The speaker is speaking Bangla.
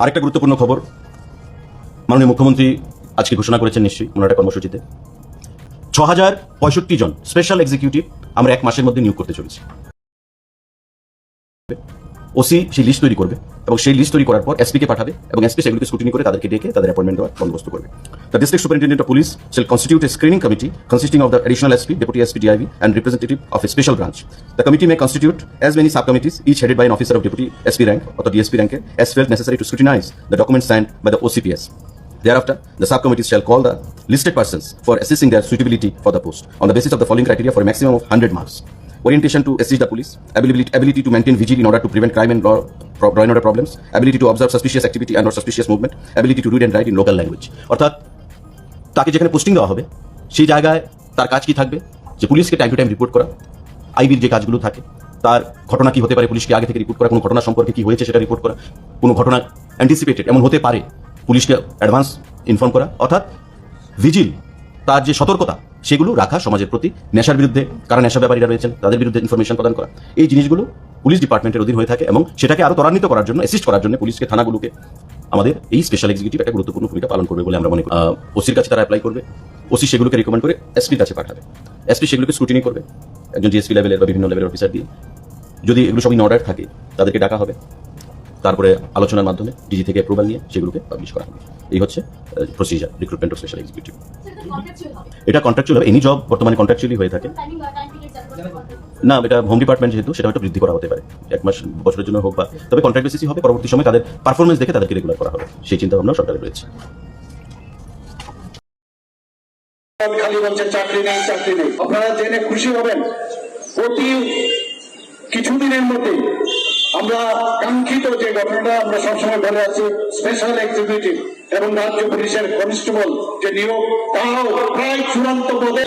আরেকটা গুরুত্বপূর্ণ খবর। মাননীয় মুখ্যমন্ত্রী আজকে ঘোষণা করেছেন নিশ্চয়ই ওনার একটা কর্মসূচিতে। ছ হাজার পঁয়ষট্টি জন স্পেশাল এক্সিকিউটিভ আমরা এক মাসের মধ্যে নিয়োগ করতে চলেছি। ওসি সেই লিস্ট তৈরি করবে এবং সেই লিস্ট তৈরি করার পর এসপিকে পাঠাবে এবং এসপি সেগুলিকে স্কুটিনি করে তাদেরকে ডেকে তাদের অ্যাপয়েন্টমেন্ট দেওয়ার বন্দোবস্ত করবে। The district superintendent of police shall constitute a screening committee consisting of the additional SP, deputy SP, DIV, and representative of a special branch. The committee may constitute as many subcommittees, each headed by an officer of deputy SP rank or the DSP rank, as felt necessary to scrutinize the documents signed by the OCPS. Thereafter, the subcommittees shall call the listed persons for assessing their suitability for the post on the basis of the following criteria for a maximum of 100 marks. Orientation to assist the police, ability, ability to maintain vigil in order to prevent crime and law, pro- law and order problems, ability to observe suspicious activity and or suspicious movement, ability to read and write in local language. অর্থাৎ তাকে যেখানে পোস্টিং দেওয়া হবে, সেই জায়গায় তার কাজ কি থাকবে? যে পুলিশকে টাইম টু টাইম রিপোর্ট করা আইবির যে কাজগুলো থাকে, তার ঘটনা কি হতে পারে, পুলিশকে আগে থেকে রিপোর্ট করা, কোনো ঘটনা সম্পর্কে কি হয়েছে সেটা রিপোর্ট করা, কোনো ঘটনা অ্যান্টিসিপেটেড এমন হতে পারে, পুলিশকে অ্যাডভান্স ইনফর্ম করা, অর্থাৎ ভিজিল তার যে সতর্কতা, সেগুলো রাখা সমাজের প্রতি নেশার বিরুদ্ধে, কারা নেশা ব্যাপারীরা রয়েছেন, তাদের বিরুদ্ধে ইনফরমেশন প্রদান করা। এই জিনিসগুলো পুলিশ ডিপার্টমেন্টের অধীন হয়ে থাকে এবং সেটাকে আরও ত্বরান্বিত করার জন্য অ্যাসিস্ট করার জন্য পুলিশকে, থানাগুলোকে আমাদের এই স্পেশাল এক্সিকিউটিভ একটা গুরুত্বপূর্ণ ভূমিকা পালন করবে বলে আমরা মনে করি। ওসির কাছে তারা অ্যাপ্লাই করবে। ওসি সেগুলোকে রিকমেন্ড করে এসপির কাছে পাঠাবে। এসপি সেগুলোকে স্ক্রুটিনি করবে। একজন জিএসপি লেভেলের বা বিভিন্ন লেভেলের অফিসার দিয়ে। যদি এগুলো সব ইন অর্ডার থাকে তাদেরকে ডাকা হবে। তারপরে আলোচনার মাধ্যমে ডিজি থেকে অ্যাপ্রুভাল নিয়ে সেগুলোকে পাবলিশ করা হবে। এই হচ্ছে procedure recruitment of special executive এটা কন্ট্রাকচুয়াল এনি জব বর্তমানে কন্ট্রাকচুয়ালি হয়ে থাকে। না এটা হোম ডিপার্টমেন্ট যেহেতু সেটা হয়তো বৃদ্ধি করা হতে পারে। এক মাস বছরের জন্য হোক বা তবে কন্ট্রাক্ট বেসিসই হবে পরবর্তী সময় তাদের পারফরমেন্স দেখে তাদেরকে রেগুলার করা হবে। সেই চিন্তা ভাবনা সরকারের রয়েছে। খালি বলছে চাকরি নেই চাকরি নেই। আপনারা জেনে খুশি হবেন অতি কিছুদিনের মধ্যে আমরা কাঙ্ক্ষিত যে ঘটনাটা আমরা সবসময় বলে আছি স্পেশাল এক্সিকিউটিভ এবং রাজ্য পুলিশের কনস্টেবল যে নিয়োগ তাও প্রায় চূড়ান্ত পদে।